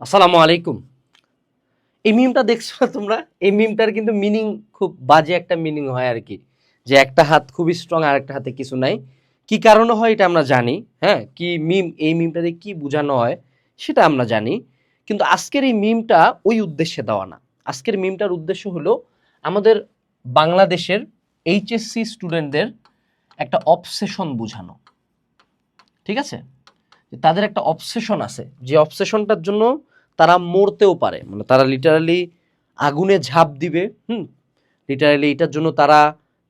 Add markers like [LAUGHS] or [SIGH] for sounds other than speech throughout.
আসসালামু আলাইকুম। এই মিমটা দেখছ তোমরা? এই মিমটার কিন্তু মিনিং খুব বাজে একটা মিনিং হয় আর কি। যে একটা হাত খুবই স্ট্রং আর একটা হাতে কিছু নাই। কি কারণে হয় এটা আমরা জানি হ্যাঁ? কি মিম এই মিমটা দিয়ে কি বোঝানো হয় সেটা আমরা জানি। কিন্তু আজকের এই মিমটা ওই উদ্দেশ্যে দেওয়া না। আজকের মিমটার উদ্দেশ্য হলো আমাদের বাংলাদেশের এইচএসসি স্টুডেন্টদের একটা অবসেশন বোঝানো। ঠিক আছে? তাদের একটা অবসেশন আছে। যে অবসেশনটার জন্য তারা মরতেও পারে। মানে তারা লিটারালি আগুনে ঝাঁপ দিবে, হুম? লিটারালি এটার জন্য তারা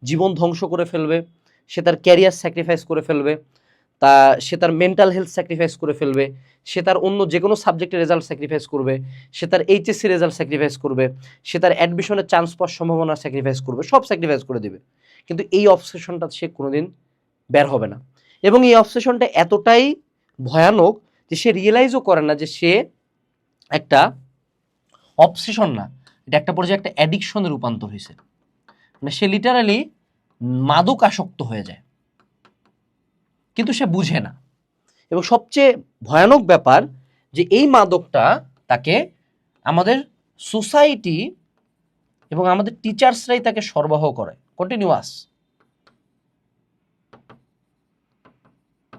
জীবন ধ্বংস করে ফেলবে, সে তার ক্যারিয়ার স্যাক্রিফাইস করে ফেলবে, তা সে তার মেন্টাল হেলথ স্যাক্রিফাইস করে ফেলবে, সে তার অন্য যে কোনো সাবজেক্টের রেজাল্ট স্যাক্রিফাইস করবে, সে তার এইচএসসি রেজাল্ট স্যাক্রিফাইস করবে, সে তার অ্যাডমিশনের চান্স পাওয়ার সম্ভাবনা স্যাক্রিফাইস করবে, সব স্যাক্রিফাইস করে দেবে। কিন্তু এই অবসেশনটা সে কোনোদিন বের হবে না। এবং এই অবসেশনটা এতটাই ভয়ানক যে সে রিয়েলাইজও করে না যে সে একটা অবসেশন না, এটা একটা পর্যায়ে একটা অ্যাডিকশনে রূপান্তর হয়েছে। মানে সে লিটারালি মাদক আসক্ত হয়ে যায়। কিন্তু সে বুঝে না। এবং সবচেয়ে ভয়ানক ব্যাপার যে এই মাদকটা তাকে আমাদের সোসাইটি এবং আমাদের টিচার্সরাই তাকে সরবরাহ করে। কন্টিনিউয়াস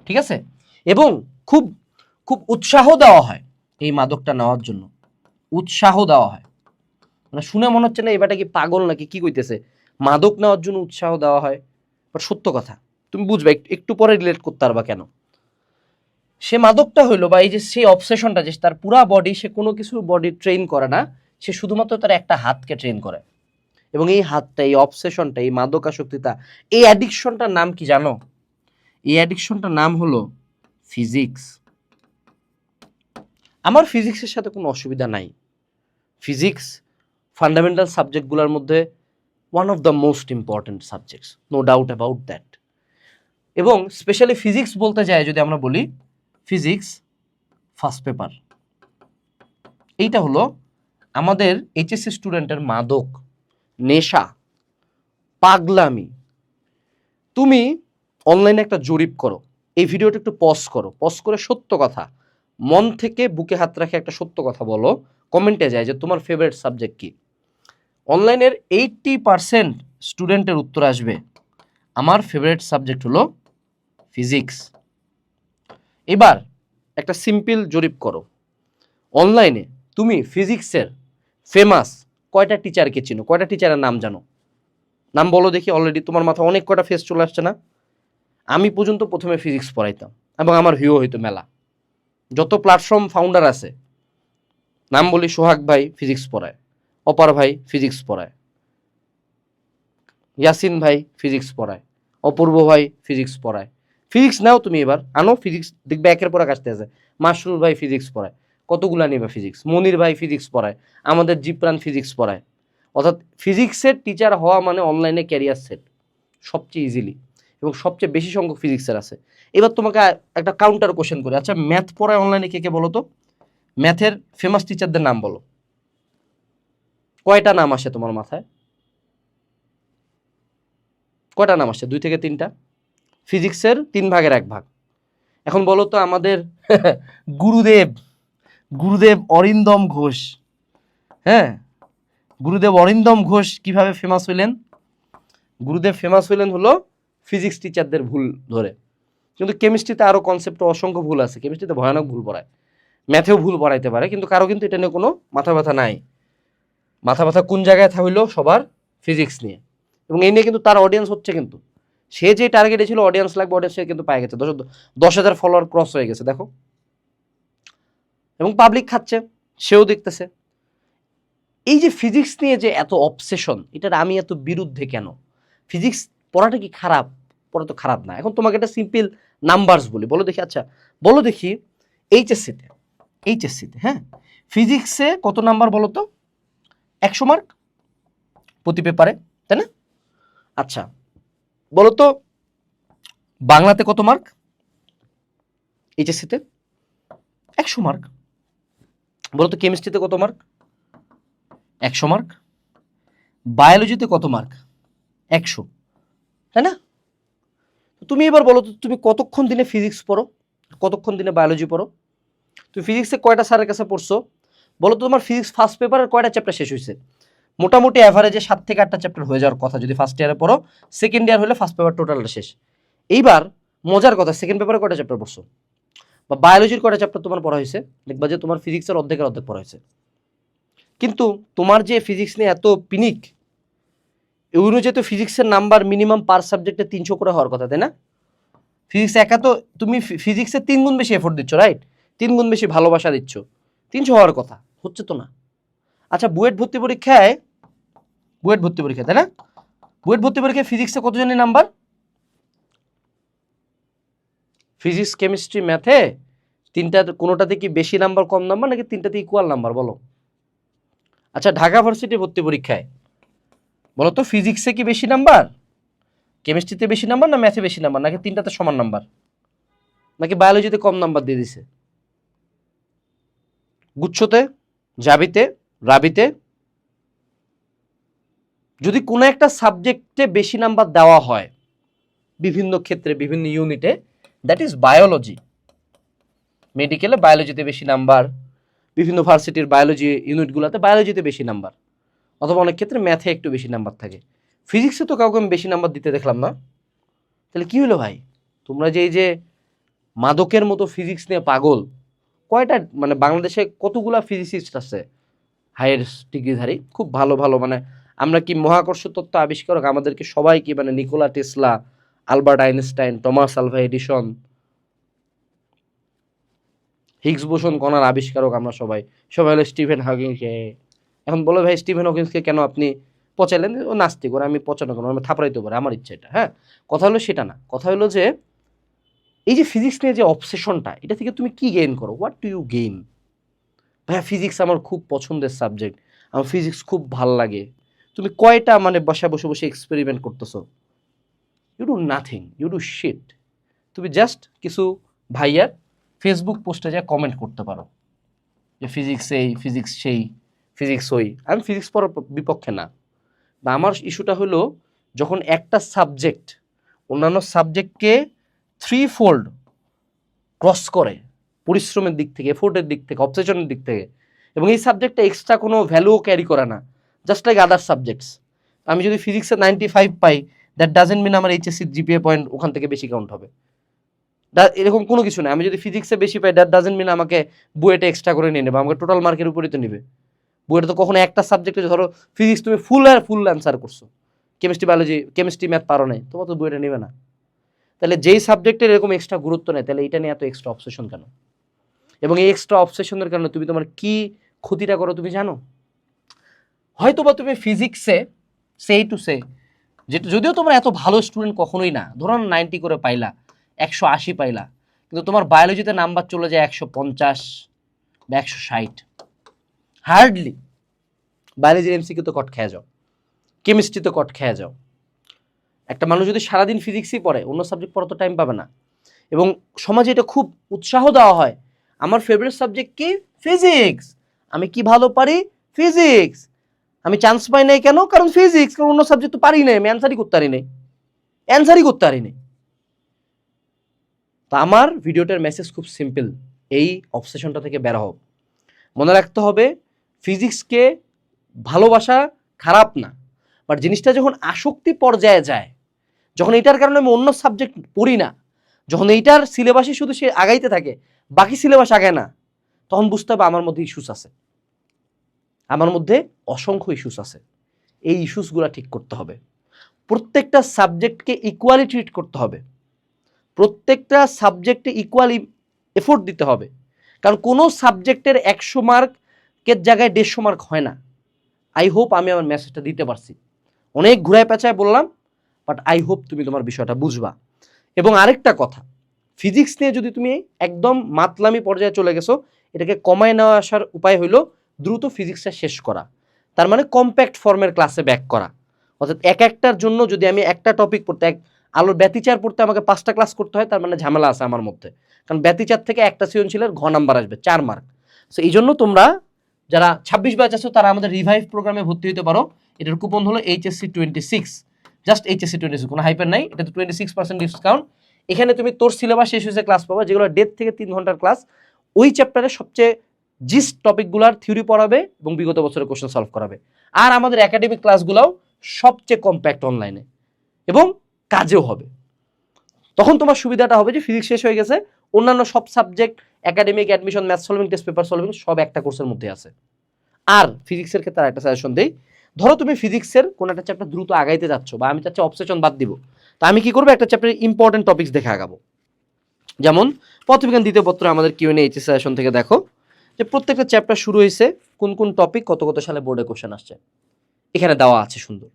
ঠিক আছে? এবং খুব খুব উৎসাহ দেওয়া হয়। এই মাদকটা নেওয়ার জন্য। উৎসাহ দেওয়া হয়। মানে শুনে মনে হচ্ছে না, এবারটা কি পাগল নাকি? কি কইতেছে? মাদক নেওয়ার জন্য উৎসাহ দেওয়া হয়। বাট সত্য কথা, তুমি বুঝবে একটু পরে রিলেট করতে পারবা কেন? সে মাদকটা হইল বা এই যে সেই অবসেশনটা যে তার পুরা বডি সে কোনো কিছু বডি ট্রেন করে না, সে শুধুমাত্র তার একটা হাতকে ট্রেন করে। এবং এই হাতটা, এই অবসেশনটা এই মাদকাসক্তিতা এই অ্যাডিকশনটার নাম কি জানো? এই অ্যাডিকশনটার নাম হলো ফিজিক্স আমার ফিজিক্সের সাথে কোনো অসুবিধা নাই। ফিজিক্স ফান্ডামেন্টাল সাবজেক্টগুলোর মধ্যে one of the most important subjects no doubt about that এবং স্পেশালি ফিজিক্স বলতে যাই যদি আমরা বলি ফিজিক্স ফার্স্ট পেপার এইটা হলো আমাদের এইচএসসি স্টুডেন্টের মাদক, নেশা, পাগলামি। তুমি অনলাইনে একটা জরিপ করো, এই ভিডিওটা একটু পজ করো। পজ করে সত্য কথা মন থেকে বুকে হাত রাখে একটা সত্য কথা বলো। কমেন্টে যায় যে তোমার ফেভারিট সাবজেক্ট কি? অনলাইনের এইটটি পারসেন্ট স্টুডেন্টের উত্তর আসবে। আমার ফেভারিট সাবজেক্ট হলো ফিজিক্স এবার একটা সিম্পল জরিপ করো। অনলাইনে তুমি ফিজিক্সের ফেমাস কয়টা টিচারকে চিনো? কয়টা টিচারের নাম জানো? নাম বলো দেখি অলরেডি তোমার মাথায় অনেক কটা ফেস চলে আসছে না? আমি পর্যন্ত প্রথমে ফিজিক্স পড়াইতাম এবং আমার ভিউ হইতো মেলা। যত প্ল্যাটফর্ম ফাউন্ডার আছে, নাম বলি সোহাগ ভাই ফিজিক্স পড়ায়, অপার ভাই ফিজিক্স পড়ায়, ইয়াসিন ভাই ফিজিক্স পড়ায়, অপূর্ব ভাই ফিজিক্স পড়ায়। ফিজিক্স নাও তুমি এবার, আনো ফিজিক্স দেখবে একের পর আসতে আছে। মাসরুর ভাই ফিজিক্স পড়ায়, কতগুলা নেবে ফিজিক্স মনির ভাই ফিজিক্স পড়ায়, আমাদের জিপ্রান ফিজিক্স পড়ায়। অর্থাৎ ফিজিক্সের টিচার হওয়া মানে অনলাইনে ক্যারিয়ার সেট সবচেয়ে ইজিলি এবং সবচেয়ে বেশি সংখ্যক ফিজিক্সের আছে। এবার তোমাকে একটা কাউন্টার কোশ্চেন করে। আচ্ছা ম্যাথ পড়ায় অনলাইনে কে কে বলো তো? ম্যাথের ফেমাস টিচারদের নাম বলো। কয়টা নাম আসে তোমার মাথায়? কয়টা নাম আসে? দুই থেকে তিনটা। ফিজিক্সের তিন ভাগের এক ভাগ। এখন বলো তো আমাদের [LAUGHS] গুরুদেব গুরুদেব অরিন্দম ঘোষ। হ্যাঁ? গুরুদেব অরিন্দম ঘোষ কীভাবে ফেমাস হইলেন? গুরুদেব ফেমাস হইলেন হলো ফিজিক্স টিচারদের ভুল ধরে। কিন্তু কেমিস্ট্রিতে আরও কনসেপ্টে অসংখ্য ভুল আছে। কেমিস্ট্রিতে ভয়ানক ভুল পড়ায়। ম্যাথেও ভুল পড়াইতে পারে, কিন্তু কারও কিন্তু এটা নিয়ে কোনো মাথা ব্যথা নাই। মাথা ব্যথা কোন জায়গায় হইল সবার ফিজিক্স নিয়ে। এবং এই নিয়ে কিন্তু তার অডিয়েন্স হচ্ছে কিন্তু। সে যে টার্গেটে ছিল অডিয়েন্স লাগবে অডিয়েন্স সে কিন্তু পায়ে গেছে। দশ দশ হাজার ফলোয়ার ক্রস হয়ে গেছে, দেখো। এবং পাবলিক খাচ্ছে, সেও দেখতেছে। এই যে ফিজিক্স নিয়ে যে এত অবসেশন এটার আমি এত বিরুদ্ধে কেন? ফিজিক্স পড়াটা কি খারাপ? পড়া তো খারাপ না। এখন তোমাকে একটা সিম্পল নাম্বারস বলি। বলো দেখি আচ্ছা বলো দেখি এইচএসসিতে এইচএসসিতে হ্যাঁ? ফিজিক্সে কত নাম্বার বলো তো? একশো মার্ক প্রতি পেপারে তাই না? আচ্ছা বলো তো, বাংলাতে কত মার্ক এইচএসসিতে একশো মার্ক বলো তো কেমিস্ট্রিতে কত মার্ক একশো মার্ক বায়োলজিতে কত মার্ক একশো। তাই না? তুমি এবার বলো তো, তুমি কতক্ষণ দিনে ফিজিক্স পড়ো? কতক্ষণ দিনে বায়োলজি পড়ো? তুমি ফিজিক্সে কয়টা স্যারের কাছে পড়ছো? বলো তো তোমার ফিজিক্স ফার্স্ট পেপারের কয়টা চ্যাপ্টার শেষ হয়েছে? মোটামুটি অ্যাভারেজে সাত থেকে আটটা চ্যাপ্টার হয়ে যাওয়ার কথা যদি ফার্স্ট ইয়ারে পড়ো সেকেন্ড ইয়ার হলে ফার্স্ট পেপার টোটালটা শেষ। এইবার মজার কথা সেকেন্ড পেপারে কয়টা চ্যাপ্টার পড়ছো? বা বায়োলজির কয়টা চ্যাপ্টার তোমার পড়া হয়েছে? দেখবা যে তোমার ফিজিক্সের অর্ধেকের অর্ধেক পড়া হয়েছে। কিন্তু তোমার যে ফিজিক্স নিয়ে এত পিনিক অনুযায়ী তো ফিজিক্সের নাম্বার মিনিমাম পার সাবজেক্টে তিনশো করে হওয়ার কথা, তাই না? ফিজিক্স একা তো তুমি ফিজিক্সে তিন গুণ বেশি এফোর্ট দিচ্ছ রাইট তিন গুণ বেশি ভালোবাসা দিচ্ছ। তিনশো হওয়ার কথা, হচ্ছে তো না। আচ্ছা বুয়েট ভর্তি পরীক্ষায়, বুয়েট ভর্তি পরীক্ষা তাই না? বুয়েট ভর্তি পরীক্ষায় ফিজিক্সে কতজনের নাম্বার ফিজিক্স কেমিস্ট্রি ম্যাথে তিনটার কোনোটাতে কি বেশি নাম্বার কম নাম্বার নাকি তিনটাতে ইকুয়াল নাম্বার বলো? আচ্ছা ঢাকা ভার্সিটি ভর্তি পরীক্ষায় বলো তো ফিজিক্সে কি বেশি নাম্বার কেমিস্ট্রিতে বেশি নাম্বার না ম্যাথে বেশি নাম্বার নাকি তিনটাতে সমান নাম্বার নাকি বায়োলজিতে কম নাম্বার দিয়ে দিছে? গুচ্ছতে জাবিতে রাবিতে? যদি কোনো একটা সাবজেক্টে বেশি নাম্বার দেওয়া হয়, বিভিন্ন ক্ষেত্রে, বিভিন্ন ইউনিটে দ্যাট ইজ বায়োলজি মেডিকেলে বায়োলজিতে বেশি নাম্বার বিভিন্ন ভার্সিটির বায়োলজি ইউনিটগুলোতে বায়োলজিতে বেশি নাম্বার অথবা অনেক ক্ষেত্রে ম্যাথে একটু বেশি নাম্বার থাকে। ফিজিক্সে তো কাউকে আমি বেশি নাম্বার দিতে দেখলাম না। তাহলে কি হলো ভাই? তোমরা যে এই যে মাদকের মতো ফিজিক্স নিয়ে পাগল, কয়টা মানে বাংলাদেশে কতগুলা ফিজিসিস্ট আছে? হায়ার ডিগ্রিধারী খুব ভালো ভালো। মানে আমরা কি মহাকর্ষ তত্ত্ব আবিষ্কারক? আমাদেরকে সবাই কি মানে Nikola Tesla, Albert Einstein, Thomas Alva Edison, Higgs boson কণার আবিষ্কারক আমরা সবাই। সবাই হলো স্টিফেন হকিংসকে এখন বলো ভাই স্টিফেন হকিংসকে কেন আপনি পচাইলেন? ও নাস্তিক, ওরা আমি পচানো কেন আমি থাপড়াইতে পারি, আমার ইচ্ছা এটা হ্যাঁ? কথা হলো সেটা না, কথা হলো যে এই যে ফিজিক্স নিয়ে যে অবসেশনটা এটা থেকে তুমি কি গেইন করো? হোয়াট টু ইউ গেইন ভাইয়া ফিজিক্স আমার খুব পছন্দের সাবজেক্ট আমার ফিজিক্স খুব ভালো লাগে। তুমি কয়টা মানে বসে বসে বসে এক্সপেরিমেন্ট করতেছো? You do nothing you do shit তুমি জাস্ট কিছু ভাইয়ার ফেসবুক পোস্টে যা কমেন্ট করতে পারো। যে ফিজিক্স এই ফিজিক্স সেই। ফিজিক্স ওই আমি ফিজিক্স পড়ার বিপক্ষে না। বা আমার ইস্যুটা হলো, যখন একটা সাবজেক্ট অন্যান্য সাবজেক্টকে থ্রি ফোল্ড ক্রস করে, পরিশ্রমের দিক থেকে এফোর্টের দিক থেকে অবসেশনের দিক থেকে, এবং এই সাবজেক্টটা এক্সট্রা কোনো ভ্যালুও ক্যারি করে না জাস্ট লাইক আদার সাবজেক্টস আমি যদি ফিজিক্সে নাইনটি ফাইভ পাই দ্যাট ডাজেন্ট মিন আমার এইচএসসি জিপিএ পয়েন্ট ওখান থেকে বেশি কাউন্ট হবে। এরকম কোনো কিছু না আমি যদি ফিজিক্সে বেশি পাই দ্যাট ডাজেন্ট মিন আমাকে বুয়েটে এক্সট্রা করে নিয়ে নেবে, আমাকে টোটাল মার্কের উপরেই তো নেবে। বুয়েটে তো কখনো একটা সাবজেক্টে ধরো ফিজিক্স তুমি ফুল আর ফুল অ্যান্সার করছ। কেমিস্ট্রি বায়োলজি কেমিস্ট্রি ম্যাথ পারো নাই, তোমার তো বুয়েটে নেবে না। তাহলে যেই সাবজেক্টের এরকম এক্সট্রা গুরুত্ব নেই তাহলে এটা নিয়ে এত এক্সট্রা অবসেশন কেন? এবং এই এক্সট্রা অবসেশনের কারণে তুমি তোমার কি ক্ষতিটা করো তুমি জানো? হয়তো বা তুমি ফিজিক্সে সেই টু সে যেটা যদিও তোমার এত ভালো স্টুডেন্ট কখনোই না, ধরো নাইনটি করে পাইলা, একশো আশি পাইলা, কিন্তু তোমার বায়োলজিতে নাম্বার চলে যায় একশো পঞ্চাশ বা একশো ষাট। হার্ডলি বায়োলজির এমসিকিউ তো কট খেয়ে যাও। কেমিস্ট্রিতে কট খেয়ে যাও। একটা মানুষ যদি সারাদিন ফিজিক্সই পড়ে, অন্য সাবজেক্ট পড়া তো টাইম পাবে না। এবং সমাজে এটা খুব উৎসাহ দেওয়া হয়, আমার ফেভারিট সাবজেক্ট কি? ফিজিক্স আমি কি ভালো পারি? ফিজিক্স আমি চান্স পাই নাই কেন? কারণ ফিজিক্স কারণ অন্য সাবজেক্ট তো পারি নাই, আমি অ্যান্সারই করতে পারি নাই। অ্যান্সারই করতে পারি নাই। তো আমার ভিডিওটার মেসেজ খুব সিম্পল এই অবসেশনটা থেকে বের হও। মনে রাখতে হবে ফিজিক্সকে ভালোবাসা খারাপ না। বাট জিনিসটা যখন আসক্তি পর্যায়ে যায়, যখন এটার কারণে আমি অন্য সাবজেক্ট পড়ি না, যখন এইটার সিলেবাসে শুধু সে আগাইতে থাকে, বাকি সিলেবাস আগায় না, তখন বুঝতে হবে আমার মধ্যে ইস্যুস আছে। আমার মধ্যে অসংখ্য ইস্যুস আছে। এই ইস্যুসগুলো ঠিক করতে হবে। প্রত্যেকটা সাবজেক্টকে ইকুয়ালি ট্রিট করতে হবে। প্রত্যেকটা সাবজেক্টে ইকুয়ালি এফোর্ট দিতে হবে। কারণ কোনো সাবজেক্টের একশো মার্কের জায়গায় দেড়শো মার্ক হয় না। আই হোপ আমি আমার মেসেজটা দিতে পারছি। অনেক ঘুরায় পেঁচায় বললাম বাট আই হোপ তুমি তোমার বিষয়টা বুঝবা। এবং আরেকটা কথা ফিজিক্স নিয়ে যদি তুমি একদম মাতলামি পর্যায়ে চলে গেছো, এটাকে কমায় নেওয়া আসার উপায় হলো দ্রুত ফিজিক্সটা শেষ করা। তার মানে কম্প্যাক্ট ফর্মের ক্লাসে ব্যাক করা। অর্থাৎ এক একটার জন্য যদি আমি একটা টপিক পড়তে, এক আলোর ব্যতিচার পড়তে আমাকে পাঁচটা ক্লাস করতে হয়, তার মানে ঝামেলা আছে আমার মধ্যে। কারণ ব্যতিচার থেকে একটা সৃজনশীলের ঘ নাম্বার আসবে, চার মার্ক সো এই জন্য তোমরা যারা ছাব্বিশ ব্যাচ আছো, তারা আমাদের রিভাইভ প্রোগ্রামে ভর্তি হতে পারো। এটার কুপন হলো HSC twenty six just HSC twenty six কোনো হাইপার নাই, এটা তো টোয়েন্টি সিক্স পার্সেন্ট ডিসকাউন্ট এখানে তুমি তোর সিলেবাস শেষ হয়েছে ক্লাস পাবা, যেগুলো ডেট থেকে তিন ঘণ্টার ক্লাস ওই চ্যাপ্টারে সবচেয়ে জিস্ট টপিকগুলোর থিওরি পড়াবে এবং বিগত বছরের কোশ্চেন সলভ করাবে। আর আমাদের একাডেমিক ক্লাসগুলোও সবচেয়ে কম্প্যাক্ট অনলাইনে এবং কাজেও হবে। তখন তোমার সুবিধাটা হবে যে ফিজিক্স শেষ হয়ে গেছে, অন্যান্য সব subject academic admission math solving test paper solving সব একটা কোর্সের মধ্যে আছে। আর ফিজিক্সের ক্ষেত্রে একটা সাজেশন দেই। ধরো তুমি ফিজিক্সের কোনো একটা চ্যাপ্টার দ্রুত আগাইতে যাচ্ছ বা আমি চাচ্ছি অবসেশন বাদ দিব, তা আমি কি করব? একটা চ্যাপ্টারের ইম্পর্টেন্ট টপিক্স দেখে আগাবো। যেমন পথবিজ্ঞান দ্বিতীয় পত্র আমাদের কিউ এন এইচএস সাজেশন থেকে দেখো যে প্রত্যেকটা চ্যাপ্টার শুরু হয়েছে কোন কোন টপিক কত কত সালে বোর্ডে কোশ্চেন আসছে। এখানে দেওয়া আছে সুন্দর।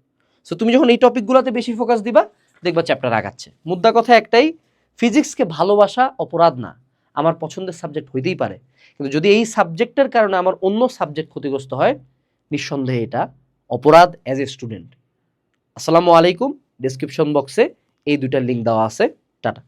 সো তুমি যখন এই টপিকগুলোতে বেশি ফোকাস দিবা, দেখবা চ্যাপ্টার আগাচ্ছে। মুদ্রা কথা একটাই ফিজিক্সকে ভালোবাসা অপরাধ না। আমার পছন্দের সাবজেক্ট হইতেই পারে। কিন্তু যদি এই সাবজেক্টের কারণে আমার অন্য সাবজেক্ট ক্ষতিগ্রস্ত হয়, নিঃসন্দেহে এটা অপরাধ অ্যাজ এ স্টুডেন্ট আসসালামু আলাইকুম ডিসক্রিপশন বক্সে এই দুটা লিঙ্ক দেওয়া আছে। টাটা।